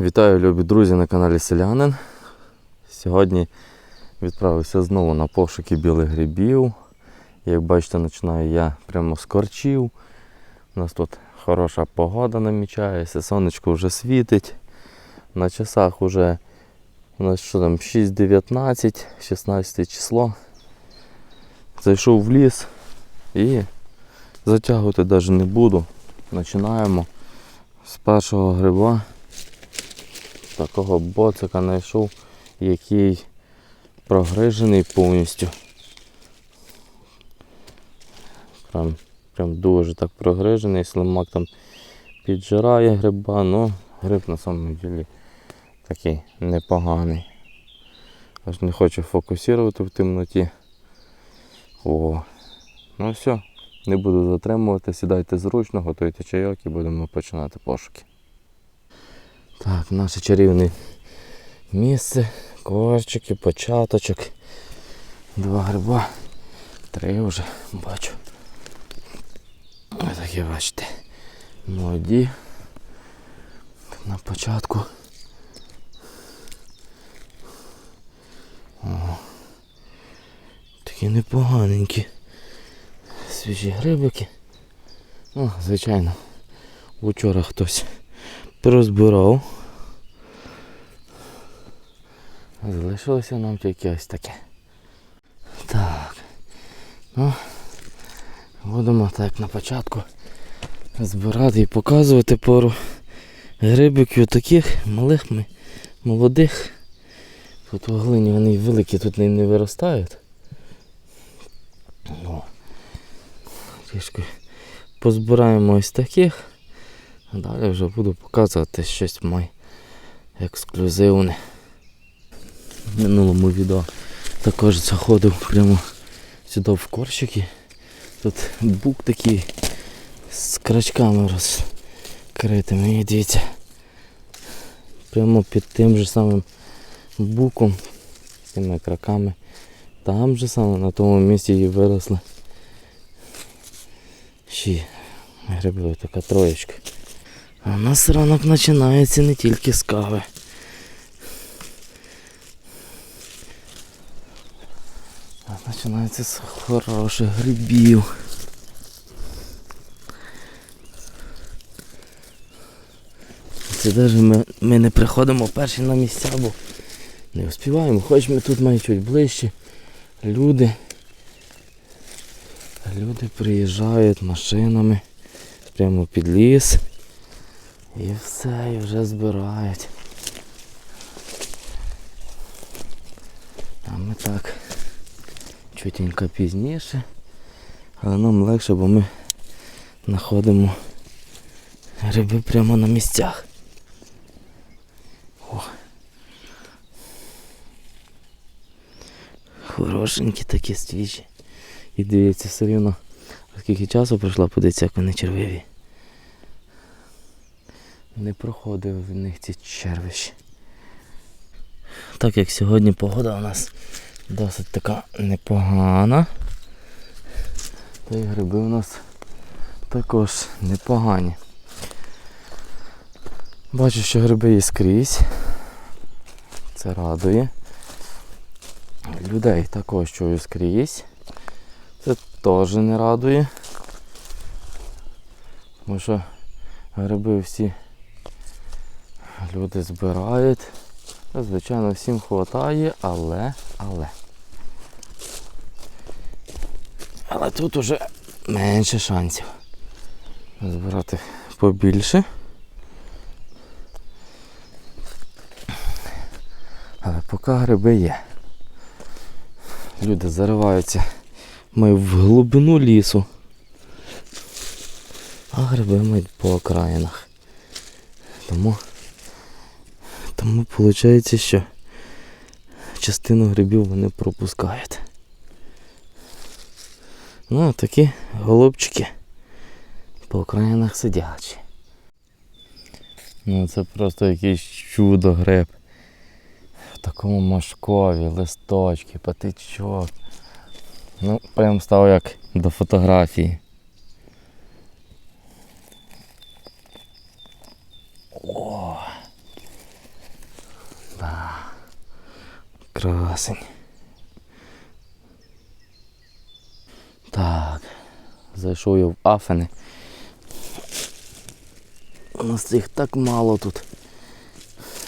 Вітаю, любі друзі на каналі Селянин. Сьогодні відправився знову на пошуки білих грибів. Як бачите, починаю я прямо з корчів. У нас тут хороша погода намічається, сонечко вже світить. На часах вже у нас що там 6.19, 16 число. Зайшов в ліс і затягувати навіть не буду. Починаємо з першого гриба такого боцика знайшов, який прогрижений повністю. Прям, прям дуже так прогрижений, слимак там піджирає гриба, ну гриб на самом ділі такий непоганий. Аж не хочу фокусувати в темноті. О, ну все, не буду затримувати, сідайте зручно, готуйте чайок і будемо починати пошуки. Так, наше чарівне місце, корчики, початочок. Два гриба. Три вже бачу. Ось такі бачите. Молоді. На початку. О, такі непоганенькі. Свіжі грибики. Ну, звичайно, вчора хтось порозбирав. Залишилося нам тільки ось таке. Так. Ну, будемо так на початку збирати і показувати пару грибиків таких малих, ми- молодих. Тут в глині вони великі, тут не, не виростають. Ну, трішки позбираємо ось таких. Далі вже буду показувати щось моє ексклюзивне. В минулому відео також заходив прямо сюди в корчики. Тут бук такий з крачками розкритими. І дивіться. Прямо під тим же самим буком, з тими краками. Там же саме на тому місці і виросли. Ще гриби така троєчка. У нас ранок починається не тільки з кави. Починається з хороших грибів. Це навіть ми, ми не приходимо перші на місця, бо не успіваємо. Хоч ми тут мають чуть ближче. Люди. Люди приїжджають машинами прямо під ліс. І все, і вже збирають. А ми так чутенько пізніше. Але нам легше, бо ми знаходимо гриби прямо на місцях. О. Хорошенькі такі свіжі. І дивіться, все рівно, скільки часу пройшло, подивіться, як вони червиві. Не проходив в них ці червищі. Так як сьогодні погода у нас досить така непогана. То і гриби у нас також непогані. Бачу, що гриби є скрізь. Це радує. Людей також чую скрізь. Це теж не радує. Тому що гриби всі люди збирають. Звичайно, всім вистачає, але, але. Але тут уже менше шансів. Збирати побільше. Але поки гриби є. Люди зариваються ми в глибину лісу. А гриби мають по окраїнах. Тому тому виходить, що частину грибів вони пропускають. Ну, такі голубчики по окраїнах сидячі. Ну це просто якийсь чудо гриб. В такому машкові, листочки, патичок. Ну, прям став як до фотографії. О! Красень. Так. Зайшов я в Афени. У нас їх так мало тут.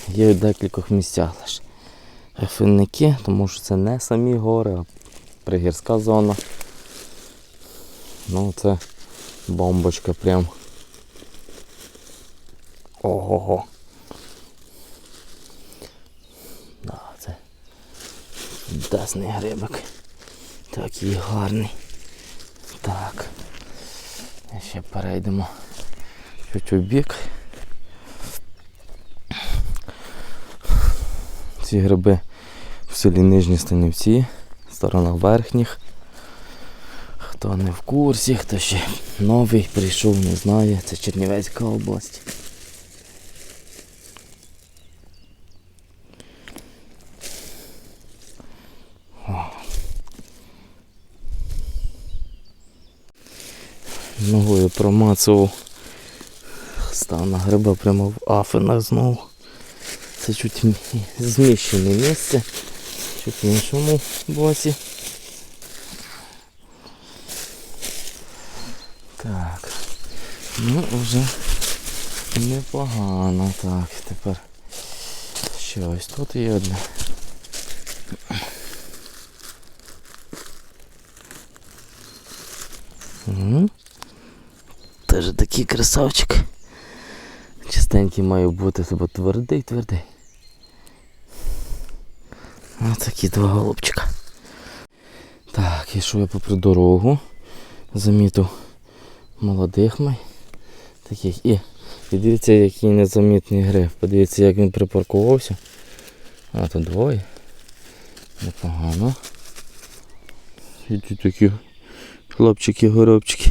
Є в декількох місцях лише. Афинники, тому що це не самі гори, а пригірська зона. Ну це бомбочка прям. Ого-го. Да, це дасний грибик. Такий гарний. Так. Ще перейдемо чуть у бік. Ці гриби в селі Нижні Станівці, сторона верхніх. Хто не в курсі, хто ще новий прийшов, не знає, це Чернівецька область. Ногою промацував. Став на гриба прямо в афинах знову. Це чуть мі- зміщене місце, чуть в іншому боці. Так. Ну вже непогано. Так, тепер ще ось тут є одне. Угу. Теж такий красавчик. Чистенький має бути, бо твердий, твердий. Ось такі два голубчика. Так, ішов я попри дорогу. Замітив молодих май. Таких. І, і дивіться, який незамітний гриб. Подивіться, як він припаркувався. А тут двоє. Непогано. І тут такі хлопчики-горобчики.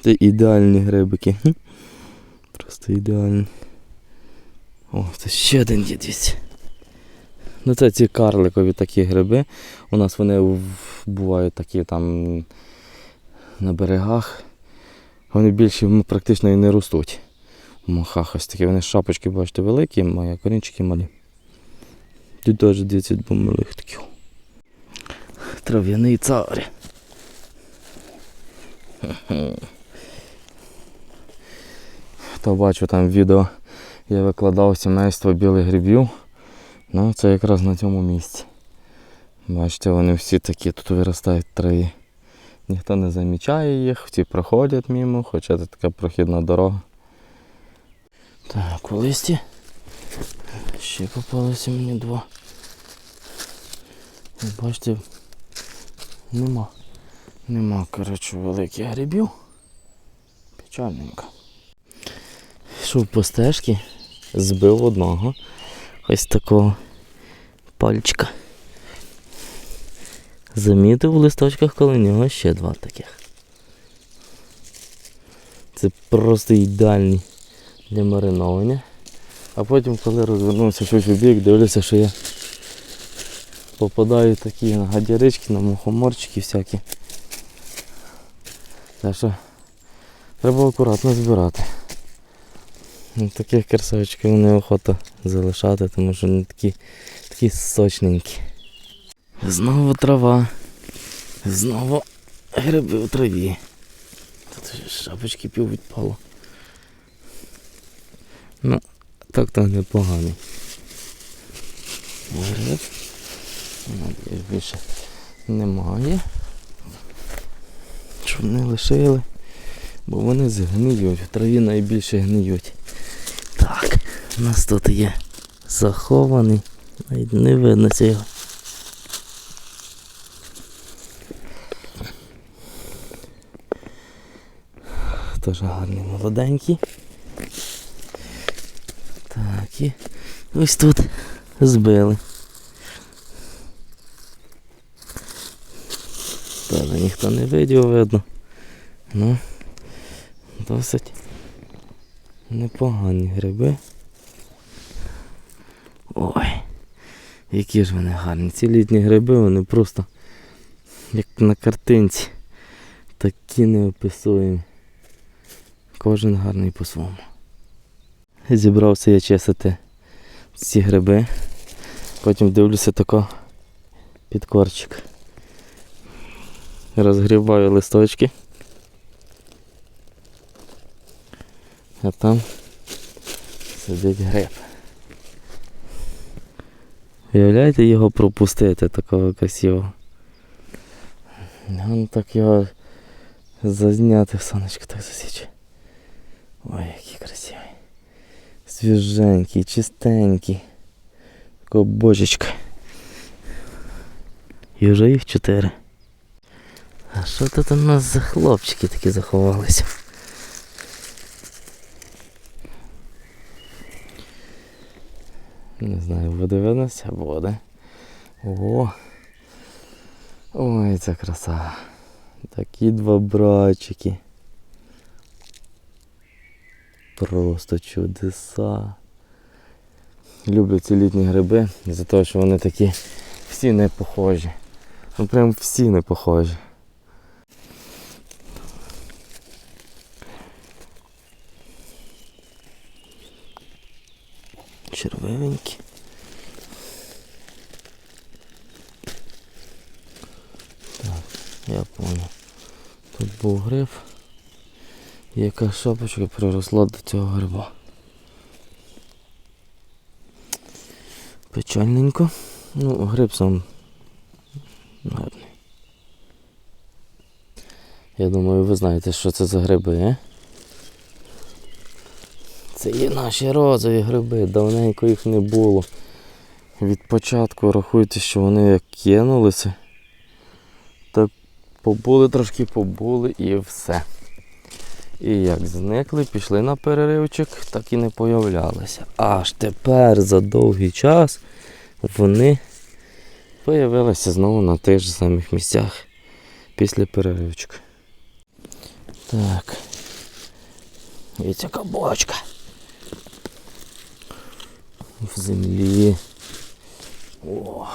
Це ідеальні грибики. Просто ідеальні. О, це ще один є дивіться. Ну це ці карликові такі гриби. У нас вони бувають такі там на берегах. Вони більше практично і не ростуть. В махах ось такі. Вони шапочки, бачите, великі, а корінчики малі. Тут теж 22 малих таких. Трав'яний цар. Хто бачив там відео, я викладав сімейство білих грибів. Ну, це якраз на цьому місці. Бачите, вони всі такі тут виростають траї. Ніхто не замічає їх, всі проходять мимо, хоча це така прохідна дорога. Так, у листі. Ще попалося мені два. Бачите, нема. Нема, коротше, великих грибів. Печальненько. Йшов по стежці, збив одного. Ось такого пальчика. Замітив в листочках коло нього ще два таких. Це просто ідеальні для мариновання. А потім, коли розвернувся щось у бік, дивлюся, що я попадаю такі на гадярички, на мухоморчики всякі. Так що треба акуратно збирати. Ну, Таких красавчиків неохота залишати, тому що вони такі, такі сочненькі. Знову трава. Знову гриби в траві. Тут шапочки пів відпало. Ну, так то непоганий. Гриб. Більше немає. Щоб не лишили. Бо вони згниють. В траві найбільше гниють. У нас тут є захований. Навіть не видно цього. Теж гарний молоденький. Так, і ось тут збили. Теж ніхто не видів, видно. Ну, досить непогані гриби. Ой, які ж вони гарні. Ці літні гриби, вони просто як на картинці. Такі неописуємі. Кожен гарний по-своєму. Зібрався я чистити ці гриби. Потім дивлюся тако під корчик. Розгрібаю листочки. А там сидить гриб. Уявляєте його пропустити такого красивого? Ну так його зазняти в сонечко так засіче. Ой, який красивий. Свіженький, чистенький. Такого божечка. І вже їх чотири. А що тут у нас за хлопчики такі заховалися? Не знаю, буде виднося, буде. О! Ой, це краса. Такі два братчики. Просто чудеса. Люблю ці літні гриби за те, що вони такі всі не похожі. Ну прям всі не похожі. Червивенькі. Так, я понял. Тут був гриб. І яка шапочка приросла до цього гриба. Печальненько. Ну, гриб сам гарний. Я думаю, ви знаєте, що це за гриби, е? Це є наші розові гриби, давненько їх не було. Від початку рахуйте, що вони як кинулися. Так побули трошки побули і все. І як зникли, пішли на переривчик, так і не появлялися. Аж тепер за довгий час вони появилися знову на тих же самих місцях після переривчика. Так. І ця кабочка. В землі. О.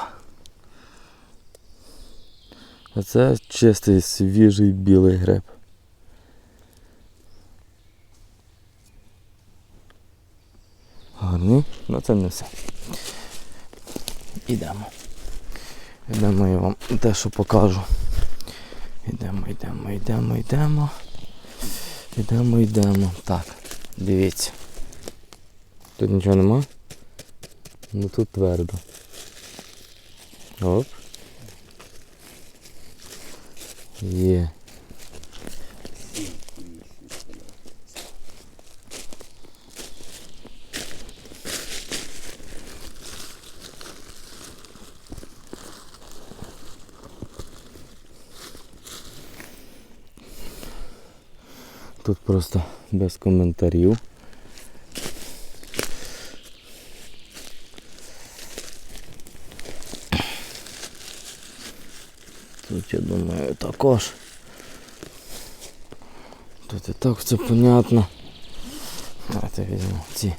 А це чистий свіжий білий гриб. Гарний, ну це не все. Ідемо. Ідемо я вам дещо покажу. Йдемо, йдемо, йдемо, йдемо. Йдемо, йдемо. Так, дивіться. Тут нічого нема? Ну тут твердо. Оп. Є. Тут просто без коментарів. Тут я думаю також. Тут і так все понятно. Давайте візьмемо ці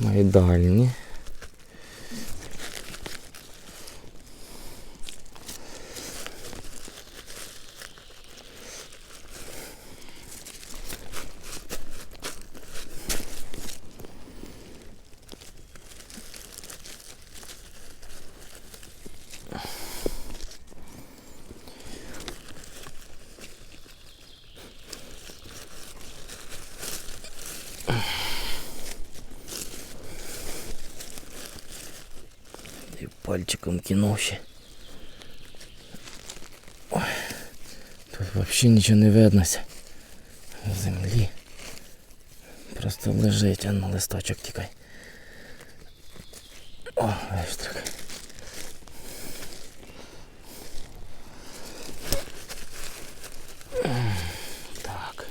майдальні. І пальчиком кинув ще. Ой, тут взагалі нічого не виднося. В землі. Просто лежить, а на листочок тікай. О, виштрик. Так.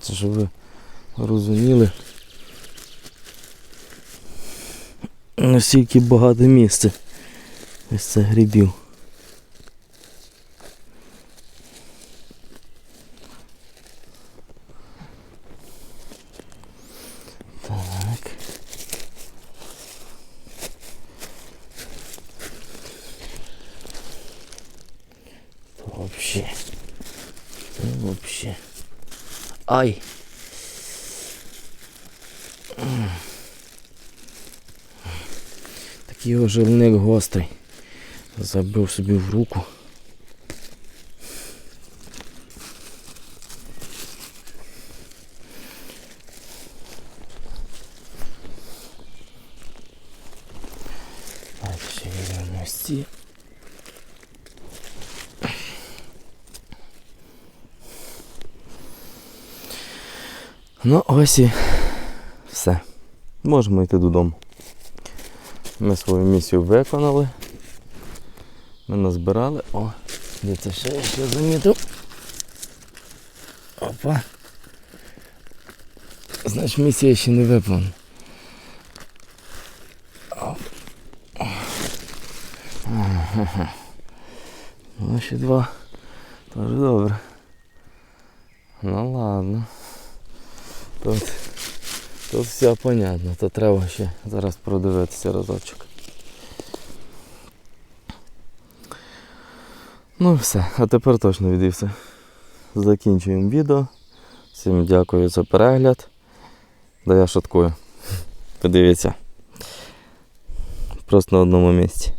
Це щоб ви розуміли. Наскільки багато місця. Ось це грибів. Так. Вообще. Ну, вообще. Ай! Оживник гострий. Забив собі в руку. Ще ці. Ну ось і все. Можемо йти додому. Ми свою місію виконали. Ми назбирали. О, де це ще я ще замітив. Опа. Значить місія ще не. Ага. Ну ще два. Тоже добре. Ну ладно. Тут, тут все понятно, то треба ще зараз продивитися разочок. Ну все, а тепер точно відівся. Закінчуємо відео. Всім дякую за перегляд. Да я шуткую. Подивіться. Просто на одному місці.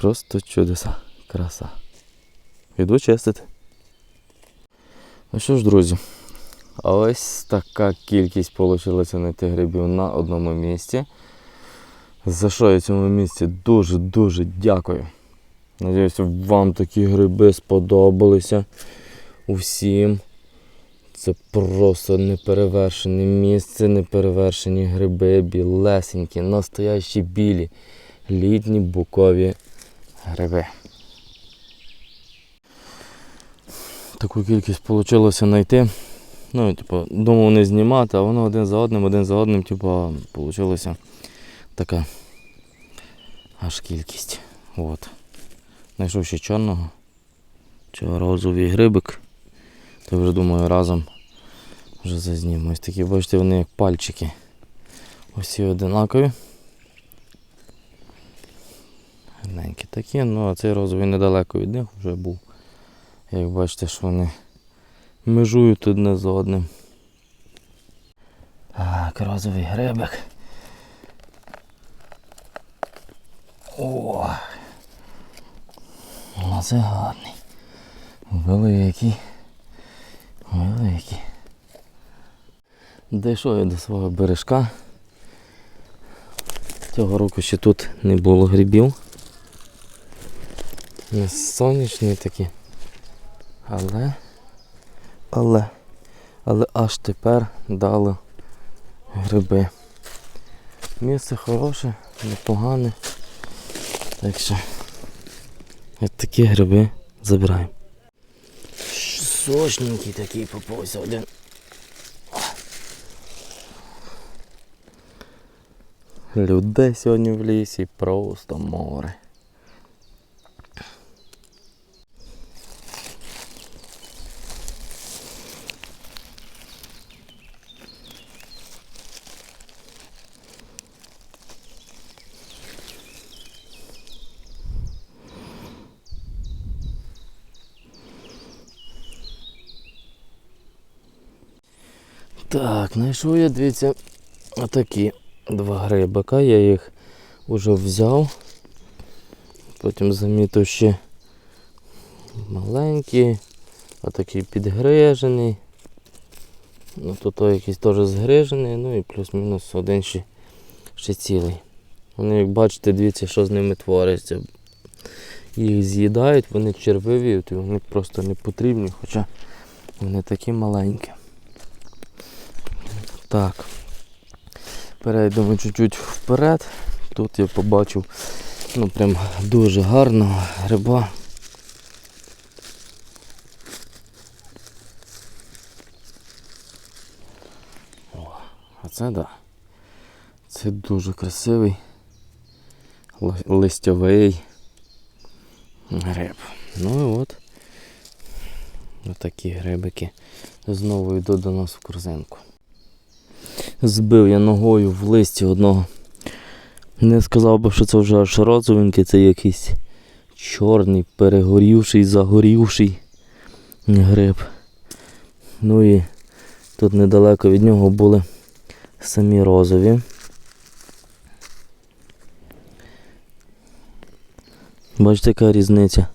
Просто чудеса. Краса. Іду чистити. Ну що ж, друзі, а ось така кількість вийшла знайти грибів на одному місці. За що я цьому місці дуже-дуже дякую. Надіюся, вам такі гриби сподобалися усім. Це просто неперевершене місце, неперевершені гриби, білесенькі, настоящі білі, літні букові гриби. Таку кількість вийшло знайти. Ну, типу, думав не знімати, а воно один за одним, один за одним, типу, вийшло така аж кількість. От. Знайшов ще чорного, чи розовий грибик. То вже думаю разом вже зазніму. Ось такі, бачите, вони як пальчики. Усі одинакові. Гарненькі такі, ну а цей розовий недалеко від них вже був. Як бачите, що вони межують одне з одним. Так, розовий грибик. О! Це гарний. Великий. Великий. Дійшов я до свого бережка. Цього року ще тут не було грибів. Не сонячні такі. Але, але, але аж тепер дали гриби. Місце хороше, непогане. Так що от такі гриби забираємо. Сочненький такий попався один. Людей сьогодні в лісі просто море. Так, знайшов я, дивіться, отакі два грибика, я їх вже взяв. Потім замітив ще маленькі, отакий підгрижений. Ну тут якийсь теж згрижений, ну і плюс-мінус один ще, ще цілий. Вони, як бачите, дивіться, що з ними твориться. Їх з'їдають, вони червиві, вони просто не потрібні, хоча вони такі маленькі. Так. Перейдемо чуть-чуть вперед. Тут я побачив ну прям дуже гарного гриба. А це да. Це дуже красивий ли- листьовий гриб. Ну і от отакі грибики знову йдуть до нас в корзинку. Збив я ногою в листі одного. Не сказав би, що це вже аж розовенький, це якийсь чорний, перегорівший, загорівший гриб. Ну і тут недалеко від нього були самі розові. Бачите, яка різниця.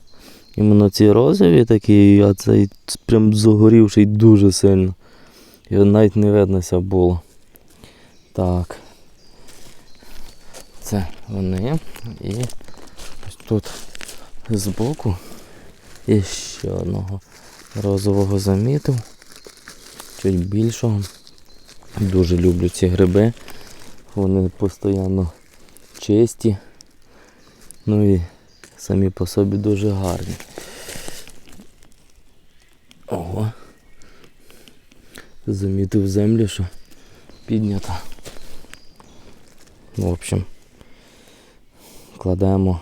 Іменно ці розові такі, а цей прям загорівший дуже сильно. Його навіть не виднося було. Так. Це вони. І ось тут збоку і ще одного розового замітив. Чуть більшого. Дуже люблю ці гриби. Вони постійно чисті. Ну і самі по собі дуже гарні. Ого. Замітив землю, що піднята. В общем, кладемо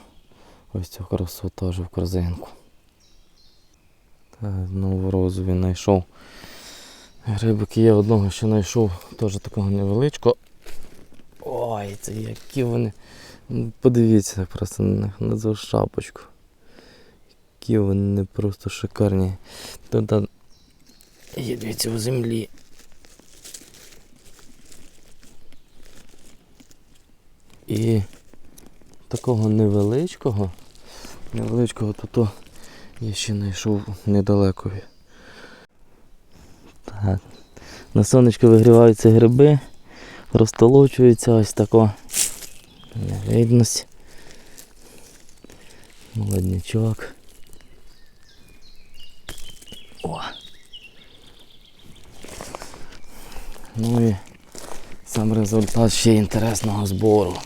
ось цю красу теж в корзинку. Так, знову розові знайшов. Грибики я одного ще знайшов, теж такого невеличкого. Ой, це які вони. Ну, Подивіться просто на них, на цю шапочку. Які вони просто шикарні. Тут є дивіться у землі. І такого невеличкого, невеличкого то я ще знайшов недалеко. Так. На сонечко вигріваються гриби, розтолочуються ось тако. Не. Молоднячок. О. Ну і сам результат ще інтересного збору.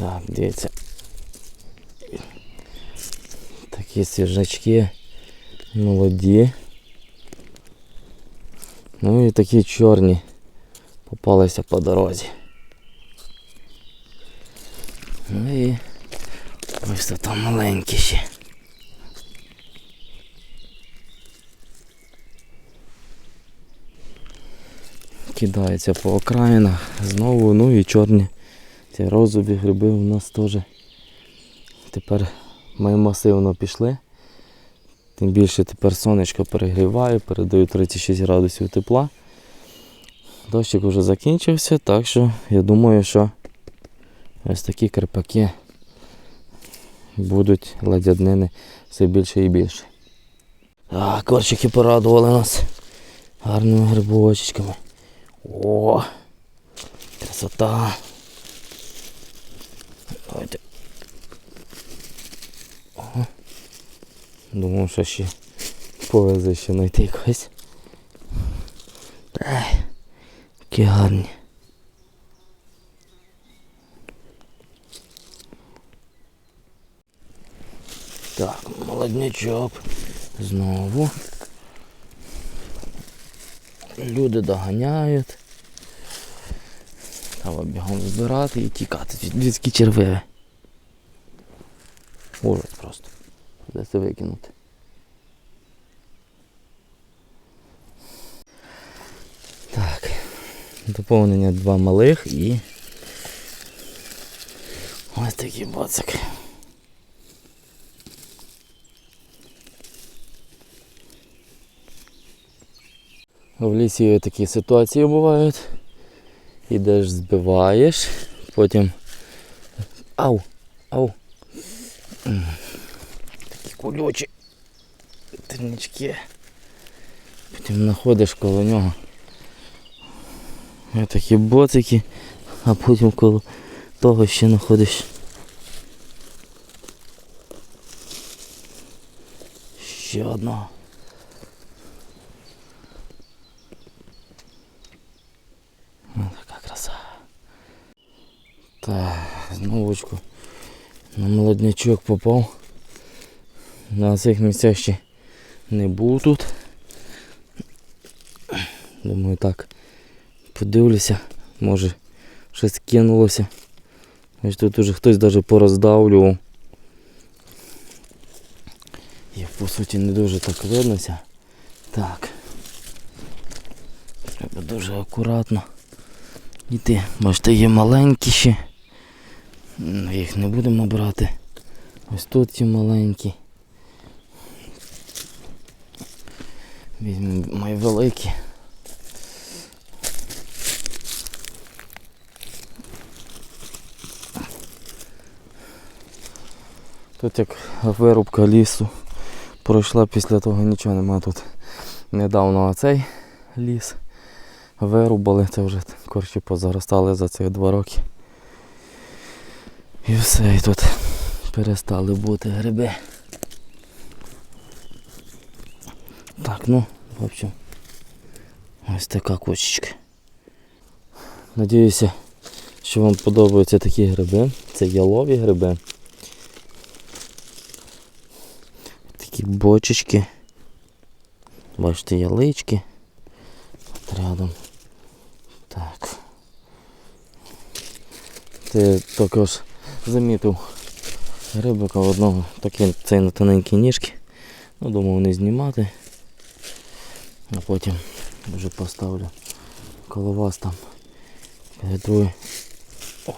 Так, дивіться. Такі свіжачки молоді. Ну і такі чорні попалися по дорозі. Ну і ось тут там маленькі ще. Кидаються по окраїнах знову, ну і чорні. Ці розові гриби у нас теж тепер ми масивно пішли. Тим більше тепер сонечко перегріває, передаю 36 градусів тепла. Дощик вже закінчився, так що я думаю, що ось такі карпаки будуть ладяднини все більше і більше. А, корчики порадували нас гарними грибочками. О! Красота! Давайте. Ага. Думав, що ще повезе ще знайти якось. Які гарні. Так, молоднячок. Знову. Люди доганяють. Треба бігом збирати і тікати від людські червиві. Ужас просто. Де це викинути? Так. Доповнення два малих і ось такий боцик. В лісі такі ситуації бувають. Ідеш, збиваєш, потім. Ау! Ау! Такі кульочі. Тернички. Потім знаходиш коло нього. Такі боцики, а потім коло того ще знаходиш. Ще одного. Ось така краса. Так, зновучку. На молоднячок попав. На цих місцях ще не був тут. Думаю так. Подивлюся, може щось кинулося. Ось тут уже хтось навіть пороздавлював. І по суті не дуже так виднося. Так. Треба дуже акуратно йти. Бачите, є маленькі ще. Ну, їх не будемо брати. Ось тут ці маленькі. Візьмемо мої великі. Тут як вирубка лісу пройшла, після того нічого нема тут недавно оцей ліс. Вирубали, це вже коротше позаростали за цих два роки. І все, і тут перестали бути гриби. Так, ну, в общем, ось така кочечка. Надіюся, що вам подобаються такі гриби. Це ялові гриби. Такі бочечки. Бачите, ялички. От рядом. Так. Ти також замітив грибика одного, такий цей на тоненькі ніжки. Ну, думав не знімати. А потім вже поставлю коло вас там. Підготую. О,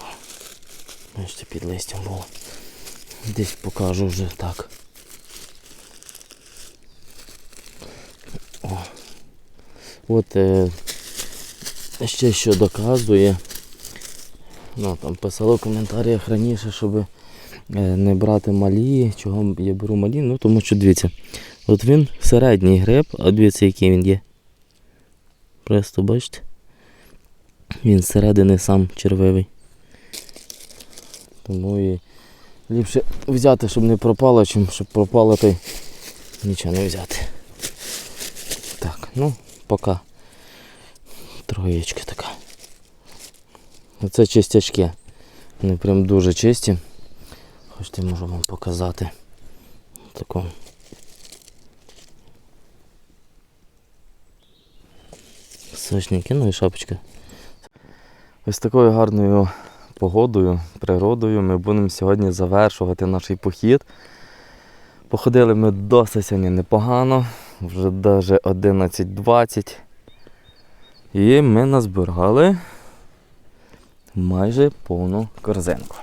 бачите, під листям було. Десь покажу вже так. О. От е, ще що доказує. Ну, там писало в коментарях раніше, щоб е, не брати малі. Чого я беру малі? Ну тому що дивіться. От він середній гриб, а дивіться, який він є. Просто бачите? Він зсередини сам червивий. Тому і ліпше взяти, щоб не пропало, чим щоб пропало, то й нічого не взяти. Так, ну, поки троєчка така. Оце чистячки. Вони прям дуже чисті. Хочете, можу вам показати. Таку. Сочники, ну і шапочка. Ось такою гарною погодою, природою ми будемо сьогодні завершувати наш похід. Походили ми досить сьогодні непогано, вже навіть 11.20. І ми назбирали майже повну корзинку.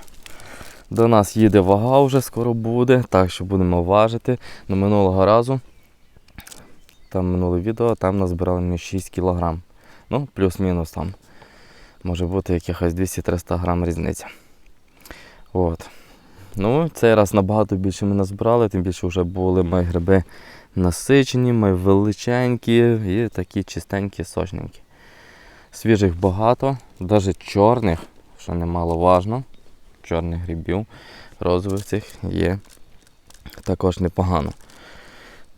До нас їде вага вже скоро буде, так що будемо важити. На минулого разу, там минуле відео, там назбирали ми 6 кг. Ну, плюс-мінус там. Може бути якихось 200-300 грам різниця. От. Ну, цей раз набагато більше ми назбирали, тим більше вже були мої гриби насичені, мої величенькі і такі чистенькі, сочненькі. Свіжих багато, навіть чорних, що немаловажно, чорних грибів, розових цих є також непогано.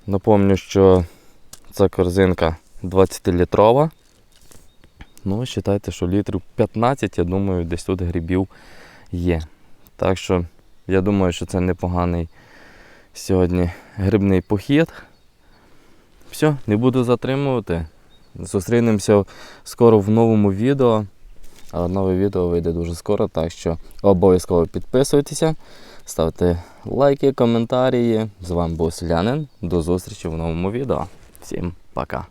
Напомню, що ця корзинка 20-літрова. Ну, вважайте, що літрів 15, я думаю, десь тут грибів є. Так що, я думаю, що це непоганий сьогодні грибний похід. Все, не буду затримувати. Зустрінемося скоро в новому відео. А нове відео вийде дуже скоро, так що обов'язково підписуйтеся, ставте лайки, коментарі. З вами був Селянин. До зустрічі в новому відео. Всім пока!